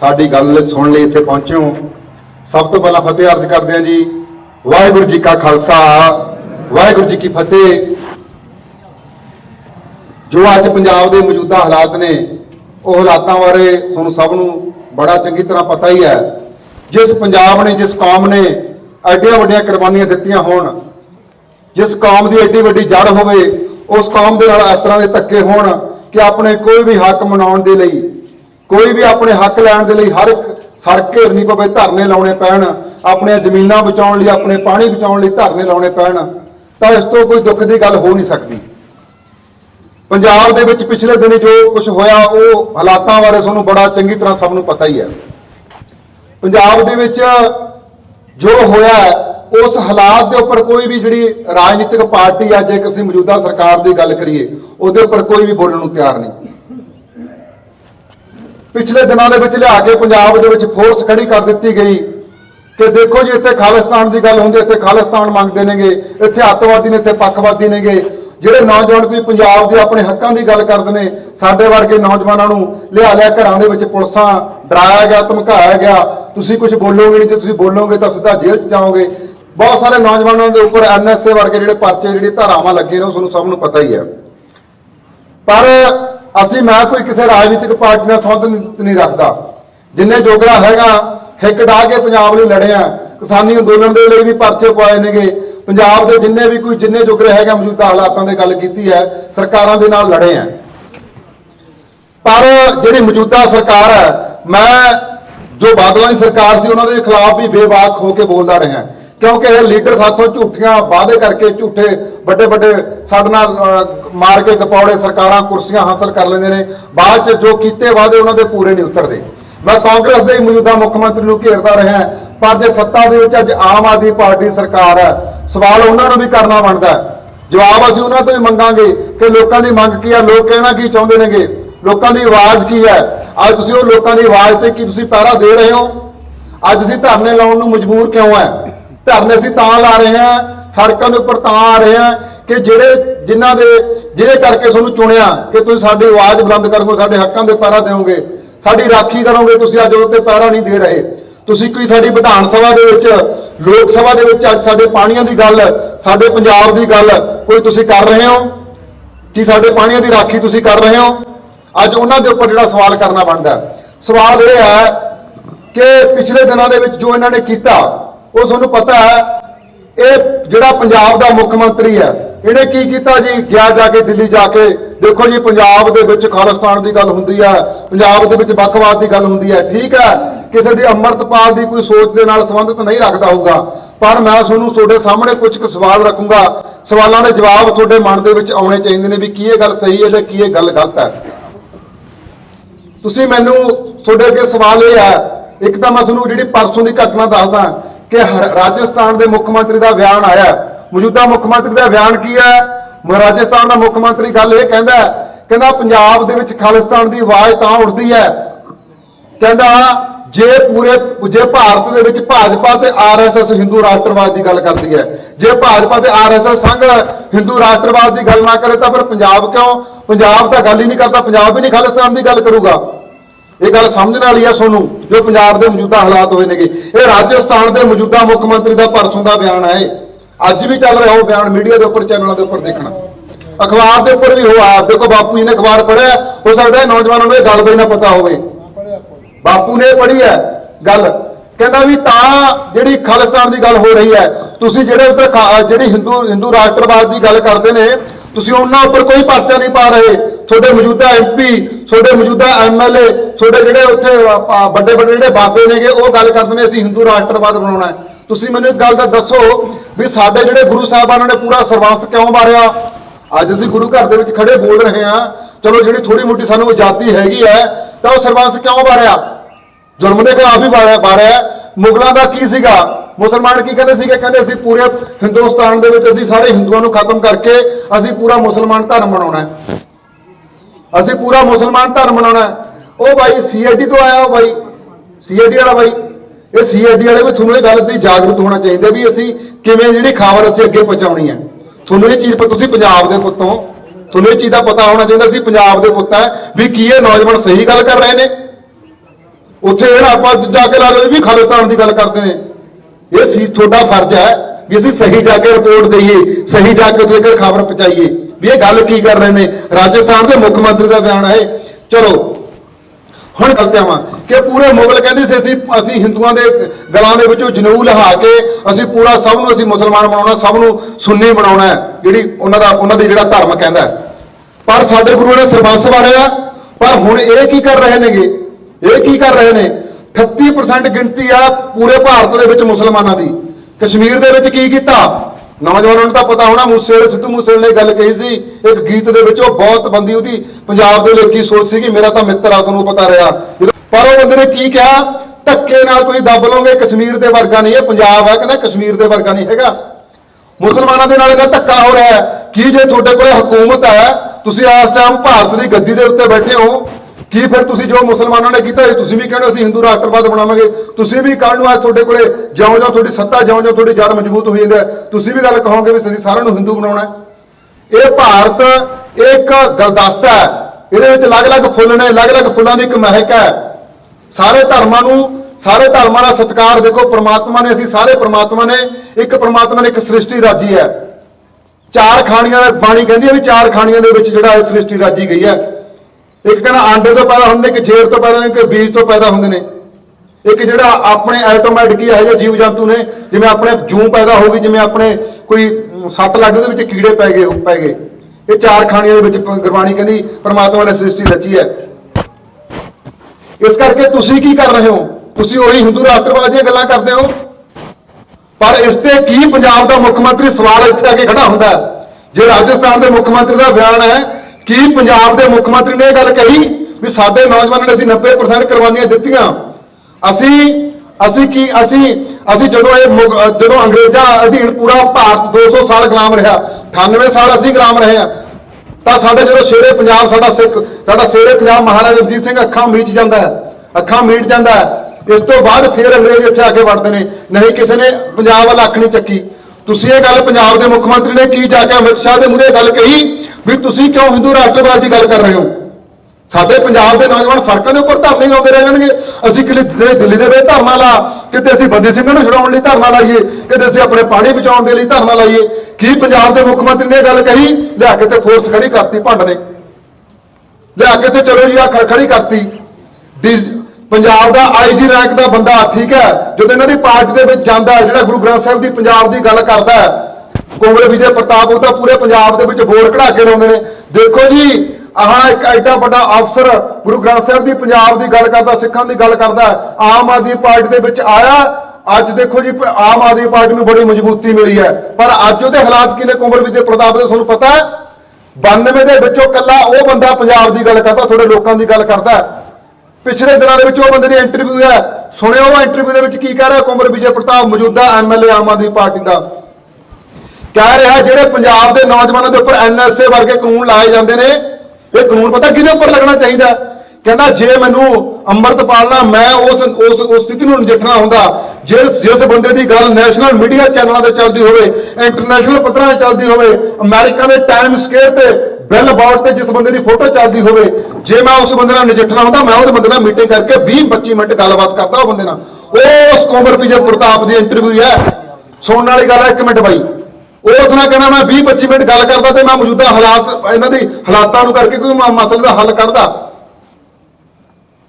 ਸਾਡੀ ਗੱਲ ਸੁਣ ਲਈ ਇੱਥੇ ਪਹੁੰਚੇ ਹੋ। ਸਭ ਤੋਂ ਪਹਿਲਾਂ ਫਤਿਹ ਅਰਜ਼ ਕਰਦੇ ਹਾਂ ਜੀ, ਵਾਹਿਗੁਰੂ ਜੀ ਕਾ ਖਾਲਸਾ, ਵਾਹਿਗੁਰੂ ਜੀ ਕੀ ਫਤਿਹ। ਜੋ ਅੱਜ ਪੰਜਾਬ ਦੇ ਮੌਜੂਦਾ ਹਾਲਾਤ ਨੇ, ਉਹ ਹਾਲਾਤਾਂ ਬਾਰੇ ਤੁਹਾਨੂੰ ਸਭ ਨੂੰ ਬੜਾ ਚੰਗੀ ਤਰ੍ਹਾਂ ਪਤਾ ਹੀ ਹੈ। ਜਿਸ ਪੰਜਾਬ ਨੇ, ਜਿਸ ਕੌਮ ਨੇ ਐਡੀਆਂ ਵੱਡੀਆਂ ਕੁਰਬਾਨੀਆਂ ਦਿੱਤੀਆਂ ਹੋਣ, ਜਿਸ ਕੌਮ ਦੀ ਐਡੀ ਵੱਡੀ ਜੜ ਹੋਵੇ, ਉਸ ਕੌਮ ਦੇ ਨਾਲ ਇਸ ਤਰ੍ਹਾਂ ਦੇ ਧੱਕੇ ਹੋਣ ਕਿ ਆਪਣੇ ਕੋਈ ਵੀ ਹੱਕ ਮਨਾਉਣ ਦੇ ਲਈ ਕੋਈ ਵੀ ਆਪਣੇ ਹੱਕ ਲੈਣ ਦੇ ਲਈ ਹਰ ਇੱਕ ਸੜਕ ਘੇਰਨੀ ਪਵੇ, ਧਰਨੇ ਲਾਉਣੇ ਪੈਣ, ਆਪਣੀਆਂ ਜ਼ਮੀਨਾਂ ਬਚਾਉਣ ਲਈ, ਆਪਣੇ ਪਾਣੀ ਬਚਾਉਣ ਲਈ ਧਰਨੇ ਲਾਉਣੇ ਪੈਣ, ਤਾਂ ਇਸ ਤੋਂ ਕੋਈ ਦੁੱਖ ਦੀ ਗੱਲ ਹੋ ਨਹੀਂ ਸਕਦੀ। ਪੰਜਾਬ ਦੇ ਵਿੱਚ ਪਿਛਲੇ ਦਿਨੀ ਜੋ ਕੁਝ ਹੋਇਆ, ਉਹ ਹਾਲਾਤਾਂ ਬਾਰੇ ਤੁਹਾਨੂੰ ਬੜਾ ਚੰਗੀ ਤਰ੍ਹਾਂ ਸਭ ਨੂੰ ਪਤਾ ਹੀ ਹੈ। ਪੰਜਾਬ ਦੇ ਵਿੱਚ ਜੋ ਹੋਇਆ, ਉਸ ਹਾਲਾਤ ਦੇ ਉੱਪਰ ਕੋਈ ਵੀ ਜਿਹੜੀ ਰਾਜਨੀਤਿਕ ਪਾਰਟੀ ਅੱਜ ਇੱਕ ਅਸੀਂ ਮੌਜੂਦਾ ਸਰਕਾਰ ਦੀ ਗੱਲ ਕਰੀਏ, ਉਹਦੇ ਉੱਪਰ ਕੋਈ ਵੀ ਬੋਲਣ ਨੂੰ ਤਿਆਰ ਨਹੀਂ। ਪਿਛਲੇ ਦਿਨਾਂ ਦੇ ਵਿੱਚ ਲਿਆ ਕੇ ਪੰਜਾਬ ਦੇ ਵਿੱਚ ਫੋਰਸ ਖੜੀ ਕਰ ਦਿੱਤੀ ਗਈ ਕਿ ਦੇਖੋ ਜੀ, ਇੱਥੇ ਖਾਲਿਸਤਾਨ ਦੀ ਗੱਲ ਹੁੰਦੀ ਇੱਥੇ ਖਾਲਿਸਤਾਨ ਮੰਗਦੇ ਨੇਗੇ, ਇੱਥੇ ਅੱਤਵਾਦੀ ਨੇ, ਇੱਥੇ ਪੱਖਵਾਦੀ ਨੇਗੇ। ਜਿਹੜੇ ਨੌਜਵਾਨ ਕੋਈ ਪੰਜਾਬ ਦੇ ਆਪਣੇ ਹੱਕਾਂ ਦੀ ਗੱਲ ਕਰਦੇ ਨੇ, ਸਾਡੇ ਵਰਗੇ ਨੌਜਵਾਨਾਂ ਨੂੰ ਲਿਆ ਲਿਆ ਘਰਾਂ ਦੇ ਵਿੱਚ ਪੁਲਿਸਾਂ ਡਰਾਇਆ ਗਿਆ, ਧਮਕਾਇਆ ਗਿਆ। ਤੁਸੀਂ ਕੁਝ ਬੋਲੋਗੇ ਨਹੀਂ, ਜੇ ਤੁਸੀਂ ਬੋਲੋਗੇ ਤਾਂ ਸਿੱਧਾ ਜੇਲ੍ਹ 'ਚ ਜਾਓਗੇ। ਬਹੁਤ ਸਾਰੇ ਨੌਜਵਾਨਾਂ ਦੇ ਉੱਪਰ ਐਨਐਸਏ ਵਰਗੇ ਜਿਹੜੇ ਪਰਚੇ, ਜਿਹੜੇ ਧਾਰਾਵਾਂ ਲੱਗੇ ਨੇ, ਉਹ ਤੁਹਾਨੂੰ ਸਭ ਨੂੰ ਪਤਾ ਹੀ ਹੈ। ਪਰ ਅਸੀਂ, ਮੈਂ ਕੋਈ ਕਿਸੇ ਰਾਜਨੀਤਿਕ ਪਾਰਟੀ ਨਾਲ ਸੰਬੰਧ ਨਹੀਂ- ਰੱਖਦਾ। ਜਿੰਨੇ ਜੋਗਰਾ ਹੈਗਾ, ਹਿੱਕ ਡਾ ਕੇ ਪੰਜਾਬ ਲਈ ਲੜਿਆ। ਕਿਸਾਨੀ ਅੰਦੋਲਨ ਦੇ ਲਈ ਵੀ ਪਰਚੇ ਪਾਏ ਨੇਗੇ। ਪੰਜਾਬ ਦੇ ਜਿੰਨੇ ਵੀ ਕੋਈ, ਜਿੰਨੇ ਜੋਗਰੇ ਹੈਗਾ, ਮੌਜੂਦਾ ਹਾਲਾਤਾਂ ਦੀ ਗੱਲ ਕੀਤੀ ਹੈ, ਸਰਕਾਰਾਂ ਦੇ ਨਾਲ ਲੜੇ ਆ ਪਰ ਜਿਹੜੀ ਮੌਜੂਦਾ ਸਰਕਾਰ ਹੈ, ਮੈਂ ਜੋ ਬਾਦਲਾਂ ਦੀ ਸਰਕਾਰ ਸੀ, ਉਹਨਾਂ ਦੇ ਖਿਲਾਫ ਵੀ ਬੇਬਾਕ ਹੋ ਕੇ ਬੋਲਦਾ ਰਿਹਾ। ਕਿਉਂਕਿ ਇਹ ਲੀਡਰ ਸਾਥੋਂ ਝੂਠੀਆਂ ਵਾਅਦੇ ਕਰਕੇ ਝੂਠੇ ਵੱਡੇ ਵੱਡੇ ਸਾਡੇ ਨਾਲ ਮਾਰ ਕੇ ਗਪੌੜੇ ਸਰਕਾਰਾਂ ਕੁਰਸੀਆਂ ਹਾਸਲ ਕਰ ਲੈਂਦੇ ਨੇ। ਬਾਅਦ ਚ ਜੋ ਕੀਤੇ ਵਾਅਦੇ ਉਹਨਾਂ ਦੇ ਪੂਰੇ ਨਹੀਂ ਉਤਰਦੇ। ਮੈਂ ਕਾਂਗਰਸ ਦੇ ਮੌਜੂਦਾ ਮੁੱਖ ਮੰਤਰੀ ਨੂੰ ਘੇਰਦਾ ਰਿਹਾ ਪਰ ਜੇ ਸੱਤਾ ਦੇ ਵਿੱਚ ਅੱਜ ਆਮ ਆਦਮੀ ਪਾਰਟੀ ਸਰਕਾਰ ਹੈ, ਸਵਾਲ ਉਹਨਾਂ ਨੂੰ ਵੀ ਕਰਨਾ ਬਣਦਾ ਜਵਾਬ ਅਸੀਂ ਉਹਨਾਂ ਤੋਂ ਹੀ ਮੰਗਾਂਗੇ ਕਿ ਲੋਕਾਂ ਦੀ ਮੰਗ ਕੀ ਹੈ, ਲੋਕ ਕਹਿਣਾ ਕੀ ਚਾਹੁੰਦੇ ਨੇਗੇ? ਲੋਕਾਂ ਦੀ ਆਵਾਜ਼ ਕੀ ਹੈ? ਅੱਜ ਤੁਸੀਂ ਉਹ ਲੋਕਾਂ ਦੀ ਆਵਾਜ਼ ਤੇ ਕੀ ਤੁਸੀਂ ਪਹਿਰਾ ਦੇ ਰਹੇ ਹੋ? ਅੱਜ ਅਸੀਂ ਧਰਨੇ ਲਾਉਣ ਨੂੰ ਮਜਬੂਰ ਕਿਉਂ ਹੈ? ਧਰਨੇ ਅਸੀਂ ਤਾਂ ਲਾ ਰਹੇ ਹਾਂ, ਸੜਕਾਂ ਦੇ ਉੱਪਰ ਤਾਂ ਆ ਰਹੇ ਹਾਂ ਕਿ ਜਿਹੜੇ ਜਿਨ੍ਹਾਂ ਦੇ, ਜਿਹਦੇ ਕਰਕੇ ਤੁਹਾਨੂੰ ਚੁਣਿਆ ਕਿ ਤੁਸੀਂ ਸਾਡੀ ਆਵਾਜ਼ ਬੁਲੰਦ ਕਰੋਗੇ ਸਾਡੇ ਹੱਕਾਂ ਦੇ ਪਹਿਰਾ ਦਿਓਗੇ ਸਾਡੀ ਰਾਖੀ ਕਰੋਗੇ, ਤੁਸੀਂ ਅੱਜ ਉਹਦੇ ਤੇ ਪਹਿਰਾ ਨਹੀਂ ਦੇ ਰਹੇ। ਤੁਸੀਂ ਕੋਈ ਸਾਡੀ ਵਿਧਾਨ ਸਭਾ ਦੇ ਵਿੱਚ, ਲੋਕ ਸਭਾ ਦੇ ਵਿੱਚ ਅੱਜ ਸਾਡੇ ਪਾਣੀਆਂ ਦੀ ਗੱਲ, ਸਾਡੇ ਪੰਜਾਬ ਦੀ ਗੱਲ ਕੋਈ ਤੁਸੀਂ ਕਰ ਰਹੇ ਹੋ? ਕੀ ਸਾਡੇ ਪਾਣੀਆਂ ਦੀ ਰਾਖੀ ਤੁਸੀਂ ਕਰ ਰਹੇ ਹੋ? ਅੱਜ ਉਹਨਾਂ ਦੇ ਉੱਪਰ ਜਿਹੜਾ ਸਵਾਲ ਕਰਨਾ ਬਣਦਾ। ਸਵਾਲ ਇਹ ਹੈ ਕਿ ਪਿਛਲੇ ਦਿਨਾਂ ਦੇ ਵਿੱਚ ਜੋ ਇਹਨਾਂ ਨੇ ਕੀਤਾ ਉਹ ਤੁਹਾਨੂੰ ਪਤਾ ਹੈ, ਇਹ ਜਿਹੜਾ ਪੰਜਾਬ ਦਾ ਮੁੱਖ ਮੰਤਰੀ ਹੈ, ਇਹਨੇ ਕੀ ਕੀਤਾ ਜੀ? ਗਿਆ ਜਾ ਕੇ ਦਿੱਲੀ ਜਾ ਕੇ। ਦੇਖੋ ਜੀ, ਪੰਜਾਬ ਦੇ ਵਿੱਚ ਖਾਲਿਸਤਾਨ ਦੀ ਗੱਲ ਹੁੰਦੀ ਹੈ, ਪੰਜਾਬ ਦੇ ਵਿੱਚ ਵੱਖਵਾਦ ਦੀ ਗੱਲ ਹੁੰਦੀ ਹੈ। ਠੀਕ ਹੈ, ਕਿਸੇ ਦੀ ਅੰਮ੍ਰਿਤਪਾਲ ਦੀ ਕੋਈ ਸੋਚ ਦੇ ਨਾਲ ਸੰਬੰਧਿਤ ਨਹੀਂ ਰੱਖਦਾ ਹੋਊਗਾ। ਪਰ ਮੈਂ ਤੁਹਾਨੂੰ ਤੁਹਾਡੇ ਸਾਹਮਣੇ ਕੁਝ ਕੁ ਸਵਾਲ ਰੱਖੂੰਗਾ। ਸਵਾਲਾਂ ਦੇ ਜਵਾਬ ਤੁਹਾਡੇ ਮਨ ਦੇ ਵਿੱਚ ਆਉਣੇ ਚਾਹੀਦੇ ਨੇ ਵੀ ਕੀ ਇਹ ਗੱਲ ਸਹੀ ਹੈ ਜਾਂ ਕੀ ਇਹ ਗੱਲ ਗਲਤ ਹੈ। ਤੁਸੀਂ ਮੈਨੂੰ ਤੁਹਾਡੇ ਅੱਗੇ ਸਵਾਲ ਇਹ ਹੈ, ਇੱਕ ਤਾਂ ਮੈਂ ਤੁਹਾਨੂੰ ਜਿਹੜੀ ਪਰਸੋਂ ਦੀ ਘਟਨਾ ਦੱਸਦਾ ਕਿ ਹਰ- ਰਾਜਸਥਾਨ ਦੇ ਮੁੱਖ ਮੰਤਰੀ ਦਾ ਬਿਆਨ ਆਇਆ ਮੌਜੂਦਾ ਮੁੱਖ ਮੰਤਰੀ ਦਾ ਬਿਆਨ ਕੀ ਹੈ? ਰਾਜਸਥਾਨ ਦਾ ਮੁੱਖ ਮੰਤਰੀ ਗੱਲ ਇਹ ਕਹਿੰਦਾ ਕਹਿੰਦਾ ਪੰਜਾਬ ਦੇ ਵਿੱਚ ਖਾਲਿਸਤਾਨ ਦੀ ਆਵਾਜ਼ ਤਾਂ ਉੱਠਦੀ ਹੈ। ਕਹਿੰਦਾ, ਜੇ ਪੂਰੇ, ਜੇ ਭਾਰਤ ਦੇ ਵਿੱਚ ਭਾਜਪਾ ਤੇ ਆਰਐਸਐਸ ਹਿੰਦੂ ਰਾਸ਼ਟਰਵਾਦ ਦੀ ਗੱਲ ਕਰਦੀ ਹੈ, ਜੇ ਭਾਜਪਾ ਤੇ ਆਰਐਸਐਸ ਸੰਘ ਹਿੰਦੂ ਰਾਸ਼ਟਰਵਾਦ ਦੀ ਗੱਲ ਨਾ ਕਰੇ ਤਾਂ ਫਿਰ ਪੰਜਾਬ ਕਿਉਂ? ਪੰਜਾਬ ਤਾਂ ਗੱਲ ਹੀ ਨਹੀਂ ਕਰਦਾ, ਪੰਜਾਬ ਵੀ ਨਹੀਂ ਖਾਲਿਸਤਾਨ ਦੀ ਗੱਲ ਕਰੂਗਾ। ਇਹ ਗੱਲ ਸਮਝਣ ਵਾਲੀ ਹੈ ਤੁਹਾਨੂੰ, ਜੋ ਪੰਜਾਬ ਦੇ ਮੌਜੂਦਾ ਹਾਲਾਤ ਹੋਏ ਨੇਗੇ। ਇਹ ਰਾਜਸਥਾਨ ਦੇ ਮੌਜੂਦਾ ਮੁੱਖ ਮੰਤਰੀ ਦਾ ਪਰਸੋਂ ਦਾ ਬਿਆਨ ਹੈ ਅੱਜ ਵੀ ਚੱਲ ਰਿਹਾ ਉਹ ਬਿਆਨ ਮੀਡੀਆ ਦੇ ਉੱਪਰ, ਚੈਨਲਾਂ ਦੇ ਉੱਪਰ ਦੇਖਣਾ। ਅਖਬਾਰ ਦੇ ਉੱਪਰ ਵੀ ਹੋ ਆ। ਦੇਖੋ, ਬਾਪੂ ਜੀ ਨੇ ਅਖਬਾਰ ਪੜ੍ਹਿਆ ਹੋ। ਸਕਦਾ ਨੌਜਵਾਨਾਂ ਨੂੰ ਇਹ ਗੱਲ ਦਾ ਹੀ ਨਾ ਪਤਾ ਹੋਵੇ। ਬਾਪੂ ਨੇ ਪੜ੍ਹੀ ਹੈ ਗੱਲ। ਕਹਿੰਦਾ ਵੀ ਤਾਂ ਜਿਹੜੀ ਖਾਲਿਸਤਾਨ ਦੀ ਗੱਲ ਹੋ ਰਹੀ ਹੈ, ਤੁਸੀਂ ਜਿਹੜੇ ਉੱਤੇ ਜਿਹੜੀ ਹਿੰਦੂ ਹਿੰਦੂ ਰਾਸ਼ਟਰਵਾਦ ਦੀ ਗੱਲ ਕਰਦੇ ਨੇ, ਤੁਸੀਂ ਉਹਨਾਂ ਉੱਪਰ ਕੋਈ ਪਰਚਾ ਨਹੀਂ ਪਾ ਰਹੇ। ਤੁਹਾਡੇ ਮੌਜੂਦਾ ਐਮਪੀ ਤੁਹਾਡੇ ਮੌਜੂਦਾ ਐਮਐਲਏ ਤੁਹਾਡੇ ਜਿਹੜੇ ਉੱਥੇ ਵੱਡੇ ਵੱਡੇ ਜਿਹੜੇ ਬਾਬੇ ਨੇਗੇ, ਉਹ ਗੱਲ ਕਰਦੇ ਨੇ, ਅਸੀਂ ਹਿੰਦੂ ਰਾਸ਼ਟਰਵਾਦ ਬਣਾਉਣਾ ਹੈ। ਤੁਸੀਂ ਮੈਨੂੰ ਇੱਕ ਗੱਲ ਦਾ ਦੱਸੋ ਵੀ ਸਾਡੇ ਜਿਹੜੇ ਗੁਰੂ ਸਾਹਿਬਾਨਾਂ ਨੇ ਪੂਰਾ ਸਰਵੰਸ ਕਿਉਂ ਮਾਰਿਆ? ਅੱਜ ਅਸੀਂ ਗੁਰੂ ਘਰ ਦੇ ਵਿੱਚ ਖੜੇ ਬੋਲ ਰਹੇ ਹਾਂ। ਚਲੋ, ਜਿਹੜੀ ਥੋੜੀ ਮੋਟੀ ਸਾਨੂੰ ਆਜ਼ਾਦੀ ਹੈਗੀ ਹੈ, ਤਾਂ ਉਹ ਸਰਵੰਸ ਕਿਉਂ ਮਾਰਿਆ? ਜ਼ੁਲਮ ਦੇ ਖਿਲਾਫ ਹੀ ਮਾਰਿਆ ਮਾਰਿਆ। ਮੁਗਲਾਂ ਦਾ ਕੀ ਸੀਗਾ? ਮੁਸਲਮਾਨ ਕੀ ਕਹਿੰਦੇ ਸੀਗੇ? ਕਹਿੰਦੇ ਅਸੀਂ ਪੂਰੇ ਹਿੰਦੁਸਤਾਨ ਦੇ ਵਿੱਚ ਅਸੀਂ ਸਾਰੇ ਹਿੰਦੂਆਂ ਨੂੰ ਖਤਮ ਕਰਕੇ ਅਸੀਂ ਪੂਰਾ ਮੁਸਲਮਾਨ ਧਰਮ ਬਣਾਉਣਾ ਹੈ। ਅਸੀਂ ਪੂਰਾ ਮੁਸਲਮਾਨ ਧਰਮ ਬਣਾਉਣਾ ਉਹ ਬਾਈ ਸੀਆਈਡੀ ਤੋਂ ਆਇਆ ਉਹ ਬਾਈ ਸੀਆਈਡੀ ਵਾਲਾ ਬਾਈ। ਇਹ ਸੀਆਈਡੀ ਵਾਲੇ ਵੀ ਤੁਹਾਨੂੰ ਇਹ ਗੱਲ ਦੀ ਜਾਗਰੂਕ ਹੋਣਾ ਚਾਹੀਦਾ ਵੀ ਅਸੀਂ ਕਿਵੇਂ ਜਿਹੜੀ ਖਬਰ ਅਸੀਂ ਅੱਗੇ ਪਹੁੰਚਾਉਣੀ ਹੈ। ਤੁਹਾਨੂੰ ਇਹ ਚੀਜ਼ ਪਰ ਤੁਸੀਂ ਪੰਜਾਬ ਦੇ ਪੁੱਤ ਹੋ। ਤੁਹਾਨੂੰ ਇਹ ਚੀਜ਼ ਦਾ ਪਤਾ ਹੋਣਾ ਚਾਹੀਦਾ ਸੀ ਪੰਜਾਬ ਦੇ ਪੁੱਤ ਹੈ ਵੀ ਕੀ ਇਹ ਨੌਜਵਾਨ ਸਹੀ ਗੱਲ ਕਰ ਰਹੇ ਨੇ। ਉੱਥੇ ਇਹ ਨਾ ਆਪਾਂ ਜਾ ਕੇ ਲਾ ਲਓ ਇਹ ਵੀ ਖਾਲਿਸਤਾਨ ਦੀ ਗੱਲ ਕਰਦੇ ਨੇ। ਇਹ ਸੀ, ਤੁਹਾਡਾ ਫਰਜ਼ ਹੈ ਵੀ ਅਸੀਂ ਸਹੀ ਜਾ ਕੇ ਰਿਪੋਰਟ ਦਈਏ, ਸਹੀ ਜਾ ਕੇ ਉੱਥੇ ਖਬਰ ਪਹੁੰਚਾਈਏ। ਵੀ ਇਹ ਗੱਲ ਕੀ ਕਰ ਰਹੇ ਨੇ? ਰਾਜਸਥਾਨ ਦੇ ਮੁੱਖ ਮੰਤਰੀ ਦਾ ਬਿਆਨ ਹੈ। ਚਲੋ, ਹੁਣ ਗਲਤ ਆਵਾਂ ਕਿ ਪੂਰੇ ਮੁਗਲ ਕਹਿੰਦੇ ਸੀ, ਅਸੀਂ ਅਸੀਂ ਹਿੰਦੂਆਂ ਦੇ ਗਲਾਂ ਦੇ ਵਿੱਚੋਂ ਜਨੂ ਲਹਾ ਕੇ ਅਸੀਂ ਪੂਰਾ ਸਭ ਨੂੰ, ਅਸੀਂ ਮੁਸਲਮਾਨ ਬਣਾਉਣਾ, ਸਭ ਨੂੰ ਸੁੰਨੀ ਬਣਾਉਣਾ ਜਿਹੜੀ ਉਹਨਾਂ ਦਾ ਉਹਨਾਂ ਦੀ ਜਿਹੜਾ ਧਰਮ ਕਹਿੰਦਾ ਪਰ ਸਾਡੇ ਗੁਰੂ ਨੇ ਸਰਬੰਸ ਵਾਰਿਆ ਪਰ ਹੁਣ ਇਹ ਕੀ ਕਰ ਰਹੇ ਨੇਗੇ? ਇਹ ਕੀ ਕਰ ਰਹੇ ਨੇ? 38% ਗਿਣਤੀ ਆ ਪੂਰੇ ਭਾਰਤ ਦੇ ਵਿੱਚ ਮੁਸਲਮਾਨਾਂ ਦੀ। ਕਸ਼ਮੀਰ ਦੇ ਵਿੱਚ ਕੀ ਕੀਤਾ? ਨੌਜਵਾਨਾਂ ਨੂੰ ਤਾਂ ਪਤਾ ਹੋਣਾ ਮੂਸੇਵਾਲੇ ਸਿੱਧੂ ਮੂਸੇਵਾਲੇ ਨੇ ਗੱਲ ਕਹੀ ਸੀ, ਇੱਕ ਗੀਤ ਦੇ ਵਿੱਚ ਉਹ ਬਹੁਤ ਬੰਦੀ ਉਹਦੀ ਪੰਜਾਬ ਦੇ ਲਈ ਕੀ ਸੋਚ ਸੀ ਕਿ ਮੇਰਾ ਤਾਂ ਮਿੱਤਰ ਆ, ਤੁਹਾਨੂੰ ਪਤਾ ਰਿਹਾ। ਪਰ ਉਹ ਬੰਦੇ ਨੇ ਕੀ ਕਿਹਾ? ਧੱਕੇ ਨਾਲ ਤੁਸੀਂ ਦੱਬ ਲਓਗੇ, ਕਸ਼ਮੀਰ ਦੇ ਵਰਗਾ ਨਹੀਂ ਇਹ ਪੰਜਾਬ ਆ, ਕਹਿੰਦਾ ਕਸ਼ਮੀਰ ਦੇ ਵਰਗਾ ਨਹੀਂ ਹੈਗਾ। ਮੁਸਲਮਾਨਾਂ ਦੇ ਨਾਲ ਇਹਦਾ ਧੱਕਾ ਹੋ ਰਿਹਾ ਹੈ, ਕੀ ਜੇ ਤੁਹਾਡੇ ਕੋਲੇ ਹਕੂਮਤ ਹੈ, ਤੁਸੀਂ ਇਸ ਟਾਈਮ ਭਾਰਤ ਦੀ ਗੱਦੀ ਦੇ ਉੱਤੇ ਬੈਠੇ ਹੋ ਕੀ ਫਿਰ ਤੁਸੀਂ ਜੋ ਮੁਸਲਮਾਨਾਂ ਨੇ ਕੀਤਾ ਇਹ ਤੁਸੀਂ ਵੀ ਕਹਿੰਦੇ ਅਸੀਂ ਹਿੰਦੂ ਰਾਸ਼ਟਰਵਾਦ ਬਣਾਵਾਂਗੇ। ਤੁਸੀਂ ਵੀ ਕੱਲ੍ਹ ਨੂੰ ਅੱਜ ਤੁਹਾਡੇ ਕੋਲੇ ਜਿਉਂ ਜਿਉਂ ਤੁਹਾਡੀ ਸੱਤਾ, ਜਿਉਂ ਜਿਉਂ ਤੁਹਾਡੀ ਜੜ ਮਜ਼ਬੂਤ ਹੋ ਜਾਂਦਾ ਤੁਸੀਂ ਵੀ ਗੱਲ ਕਹੋਗੇ ਵੀ ਅਸੀਂ ਸਾਰਿਆਂ ਨੂੰ ਹਿੰਦੂ ਬਣਾਉਣਾ ਇਹ ਭਾਰਤ ਇੱਕ ਗਲਦਸਤਾ ਹੈ। ਇਹਦੇ ਵਿੱਚ ਅਲੱਗ-ਅਲੱਗ ਫੁੱਲ ਨੇ, ਅਲੱਗ-ਅਲੱਗ ਫੁੱਲਾਂ ਦੀ ਇੱਕ ਮਹਿਕ ਹੈ। ਸਾਰੇ ਧਰਮਾਂ ਨੂੰ, ਸਾਰੇ ਧਰਮਾਂ ਦਾ ਸਤਿਕਾਰ ਦੇਖੋ, ਪ੍ਰਮਾਤਮਾ ਨੇ, ਅਸੀਂ ਸਾਰੇ ਪ੍ਰਮਾਤਮਾ ਨੇ, ਇੱਕ ਪ੍ਰਮਾਤਮਾ ਨੇ ਇੱਕ ਸ੍ਰਿਸ਼ਟੀ ਰਾਜੀ ਹੈ। ਚਾਰ ਖਾਣੀਆਂ ਬਾਣੀ ਕਹਿੰਦੀ ਹੈ ਵੀ ਚਾਰ ਖਾਣੀਆਂ ਦੇ ਵਿੱਚ ਜਿਹੜਾ ਇਹ ਸ੍ਰਿਸ਼ਟੀ ਰਾਜੀ ਗਈ ਹੈ। ਇੱਕ ਕਹਿੰਦਾ ਆਂਡੇ ਤੋਂ ਪੈਦਾ ਹੁੰਦੇ ਨੇ, ਇੱਕ ਜੇਰ ਤੋਂ ਪੈਦਾ ਹੁੰਦੇ ਨੇ ਬੀਜ ਤੋਂ ਪੈਦਾ ਹੁੰਦੇ ਨੇ। ਇੱਕ ਜਿਹੜਾ ਆਪਣੇ ਆਟੋਮੈਟਿਕ ਹੀ ਇਹੋ ਜਿਹੇ ਜੀਵ ਜੰਤੂ ਨੇ, ਜਿਵੇਂ ਆਪਣੇ ਜੂੰ ਪੈਦਾ ਹੋ ਗਈ, ਜਿਵੇਂ ਆਪਣੇ ਕੋਈ ਸੱਟ ਲੱਗ ਉਹਦੇ ਵਿੱਚ ਕੀੜੇ ਪੈ ਗਏ ਪੈ ਗਏ। ਇਹ ਚਾਰ ਖਾਣੀਆਂ ਦੇ ਵਿੱਚ ਗੁਰਬਾਣੀ ਕਹਿੰਦੀ, ਪਰਮਾਤਮਾ ਨੇ ਸ੍ਰਿਸ਼ਟੀ ਰਚੀ ਹੈ। ਇਸ ਕਰਕੇ ਤੁਸੀਂ ਕੀ ਕਰ ਰਹੇ ਹੋ? ਤੁਸੀਂ ਉਹੀ ਹਿੰਦੂ ਰਾਸ਼ਟਰਵਾਦ ਦੀਆਂ ਗੱਲਾਂ ਕਰਦੇ ਹੋ। ਪਰ ਇਸ ਤੇ ਕੀ ਪੰਜਾਬ ਦਾ ਮੁੱਖ ਮੰਤਰੀ ਸਵਾਲ ਇੱਥੇ ਆ ਕੇ ਖੜਾ ਹੁੰਦਾ ਜੇ ਰਾਜਸਥਾਨ ਦੇ ਮੁੱਖ ਮੰਤਰੀ ਦਾ ਬਿਆਨ ਹੈ ਕੀ ਪੰਜਾਬ ਦੇ ਮੁੱਖ ਮੰਤਰੀ ਨੇ ਇਹ ਗੱਲ ਕਹੀ ਵੀ ਸਾਡੇ ਨੌਜਵਾਨਾਂ ਨੇ ਅਸੀਂ 90% ਕੁਰਬਾਨੀਆਂ ਦਿੱਤੀਆਂ? ਅਸੀਂ ਅਸੀਂ ਕੀ, ਅਸੀਂ ਅਸੀਂ ਜਦੋਂ ਇਹ ਮੁਗ- ਜਦੋਂ ਅੰਗਰੇਜ਼ਾਂ ਅਧੀਨ ਪੂਰਾ ਭਾਰਤ 200 ਸਾਲ ਗੁਲਾਮ ਰਿਹਾ 98 ਸਾਲ ਅਸੀਂ ਗੁਲਾਮ ਰਹੇ ਹਾਂ, ਤਾਂ ਸਾਡੇ ਜਦੋਂ ਸ਼ੇਰੇ ਪੰਜਾਬ, ਸਾਡਾ ਸਿੱਖ, ਸਾਡਾ ਸ਼ੇਰੇ ਪੰਜਾਬ ਮਹਾਰਾਜਾ ਰਣਜੀਤ ਸਿੰਘ ਅੱਖਾਂ ਮੀਚ ਜਾਂਦਾ ਹੈ, ਅੱਖਾਂ ਮੀਟ ਜਾਂਦਾ ਹੈ। ਇਸ ਤੋਂ ਬਾਅਦ ਫਿਰ ਅੰਗਰੇਜ਼ ਇੱਥੇ ਆ ਕੇ ਵੜਦੇ ਨੇ, ਨਹੀਂ ਕਿਸੇ ਨੇ ਪੰਜਾਬ ਵੱਲ ਅੱਖ ਨਹੀਂ ਚੱਕੀ। ਤੁਸੀਂ ਇਹ ਗੱਲ ਪੰਜਾਬ ਦੇ ਮੁੱਖ ਮੰਤਰੀ ਨੇ ਕੀ ਜਾ ਕੇ ਅਮਿਤ ਸ਼ਾਹ ਦੇ ਮੂਹਰੇ ਗੱਲ ਕਹੀ? ਵੀ ਤੁਸੀਂ ਕਿਉਂ ਹਿੰਦੂ ਰਾਸ਼ਟਰਵਾਦ ਦੀ ਗੱਲ ਕਰ ਰਹੇ ਹੋ? ਸਾਡੇ ਪੰਜਾਬ ਦੇ ਨੌਜਵਾਨ ਸੜਕਾਂ ਦੇ ਉੱਪਰ ਧਰਨੇ ਲਾਉਂਦੇ ਰਹਿ ਜਾਣਗੇ। ਅਸੀਂ ਕਿਤੇ ਦਿੱਲੀ ਦੇ ਵਿੱਚ ਧਰਨਾ ਲਾ, ਕਿਤੇ ਅਸੀਂ ਬੰਦੀ ਸਿੰਘਾਂ ਨੂੰ ਛੁਡਾਉਣ ਲਈ ਧਰਨਾ ਲਾਈਏ, ਕਿਤੇ ਅਸੀਂ ਆਪਣੇ ਪਾਣੀ ਬਚਾਉਣ ਦੇ ਲਈ ਧਰਨਾ ਲਾਈਏ। ਕੀ ਪੰਜਾਬ ਦੇ ਮੁੱਖ ਮੰਤਰੀ ਨੇ ਗੱਲ ਕਹੀ? ਲਿਆ ਕੇ ਤੇ ਫੋਰਸ ਖੜੀ ਕਰਤੀ ਭੰਡ ਨੇ। ਲਿਆ ਕੇ ਤੇ ਚਲੋ ਜੀ ਆ ਖੜੀ ਕਰਤੀ। ਪੰਜਾਬ ਦਾ ਆਈਜੀ ਰੈਂਕ ਦਾ ਬੰਦਾ ਠੀਕ ਹੈ, ਜਦੋਂ ਇਹਨਾਂ ਦੀ ਪਾਰਟੀ ਦੇ ਵਿੱਚ ਜਾਂਦਾ ਜਿਹੜਾ ਗੁਰੂ ਗ੍ਰੰਥ ਸਾਹਿਬ ਦੀ ਪੰਜਾਬ ਦੀ ਗੱਲ ਕਰਦਾ ਹੈ ਕੋਮਲ ਵਿਜੇ ਪ੍ਰਤਾਪ ਉਹ ਤਾਂ ਪੂਰੇ ਪੰਜਾਬ ਦੇ ਵਿੱਚ ਬੋਰਡ ਕਢਾ ਕੇ ਲਾਉਂਦੇ ਨੇ। ਦੇਖੋ ਜੀ, ਆਹ ਇੱਕ ਐਡਾ ਵੱਡਾ ਅਫਸਰ ਗੁਰੂ ਗ੍ਰੰਥ ਸਾਹਿਬ ਦੀ ਪੰਜਾਬ ਦੀ ਗੱਲ ਕਰਦਾ, ਸਿੱਖਾਂ ਦੀ ਗੱਲ ਕਰਦਾ, ਆਮ ਆਦਮੀ ਪਾਰਟੀ ਦੇ ਵਿੱਚ ਆਇਆ। ਅੱਜ ਦੇਖੋ ਜੀ, ਆਮ ਆਦਮੀ ਪਾਰਟੀ ਨੂੰ ਬੜੀ ਮਜ਼ਬੂਤੀ ਮਿਲੀ ਹੈ। ਪਰ ਅੱਜ ਉਹਦੇ ਹਾਲਾਤ ਕੀ ਨੇ ਕੋਮਲ ਵਿਜੇ ਪ੍ਰਤਾਪ ਦੇ, ਤੁਹਾਨੂੰ ਪਤਾ ਹੈ? 92 ਦੇ ਵਿੱਚੋਂ ਕੱਲਾ ਉਹ ਬੰਦਾ ਪੰਜਾਬ ਦੀ ਗੱਲ ਕਰਦਾ, ਤੁਹਾਡੇ ਲੋਕਾਂ ਦੀ ਗੱਲ ਕਰਦਾ। ਪਿਛਲੇ ਦਿਨਾਂ ਦੇ ਵਿੱਚ ਉਹ ਬੰਦੇ ਦੀ ਇੰਟਰਵਿਊ ਹੈ। ਸੁਣਿਓ ਉਹ ਇੰਟਰਵਿਊ ਦੇ ਵਿੱਚ ਕੀ ਕਹਿ ਰਿਹਾ ਕੁਮਰ ਵਿਜੇ ਪ੍ਰਤਾਪ, ਮੌਜੂਦਾ ਐਮਐਲਏ ਆਮ ਆਦਮੀ ਪਾਰਟੀ ਦਾ। ਕਹਿ ਰਿਹਾ ਜਿਹੜੇ ਪੰਜਾਬ ਦੇ ਨੌਜਵਾਨਾਂ ਦੇ ਉੱਪਰ ਐਨਐਸਏ ਵਰਗੇ ਕਾਨੂੰਨ ਲਾਏ ਜਾਂਦੇ ਨੇ, ਇਹ ਕਾਨੂੰਨ ਪਤਾ ਕਿਹਦੇ ਉੱਪਰ ਲੱਗਣਾ ਚਾਹੀਦਾ? ਕਹਿੰਦਾ ਜੇ ਮੈਨੂੰ ਅੰਮ੍ਰਿਤ ਪਾਲਣਾ, ਮੈਂ ਉਸ ਉਸ ਉਸ ਸਥਿਤੀ ਨੂੰ ਨਜਿੱਠਣਾ ਹੁੰਦਾ ਜਿਸ ਜਿਸ ਬੰਦੇ ਦੀ ਗੱਲ ਨੈਸ਼ਨਲ ਮੀਡੀਆ ਚੈਨਲਾਂ ਤੇ ਚੱਲਦੀ ਹੋਵੇ ਇੰਟਰਨੈਸ਼ਨਲ ਪੱਧਰਾਂ ਤੇ ਚੱਲਦੀ ਹੋਵੇ ਅਮਰੀਕਾ ਦੇ ਟਾਈਮ ਸਕੇਅਰ ਤੇ ਬਿੱਲ ਬੋਰਡ ਤੇ ਜਿਸ ਬੰਦੇ ਦੀ ਫੋਟੋ ਚੱਲਦੀ ਹੋਵੇ, ਜੇ ਮੈਂ ਉਸ ਬੰਦੇ ਨਾਲ ਨਜਿੱਠਣਾ ਹੁੰਦਾ, ਮੈਂ ਉਹਦੇ ਬੰਦੇ ਨਾਲ ਮੀਟਿੰਗ ਕਰਕੇ 20 25 ਮਿੰਟ ਗੱਲਬਾਤ ਕਰਦਾ ਉਹ ਬੰਦੇ ਨਾਲ। ਉਹ ਉਸ ਕੋਮਰ ਵਿਜੇ ਪ੍ਰਤਾਪ ਦੀ ਇੰਟਰਵਿਊ ਹੈ। ਸੁਣਨ ਵਾਲੀ ਗੱਲ ਹੈ ਇੱਕ ਮਿੰਟ ਬਾਈ। ਉਸ ਨਾਲ ਕਹਿੰਦਾ ਮੈਂ 20 25 ਮਿੰਟ ਗੱਲ ਕਰਦਾ ਤੇ ਮੈਂ ਮੌਜੂਦਾ ਹਾਲਾਤ, ਇਹਨਾਂ ਦੀ ਹਾਲਾਤਾਂ ਨੂੰ ਕਰਕੇ ਕੋਈ ਮਸਲੇ ਦਾ ਹੱਲ ਕੱਢਦਾ।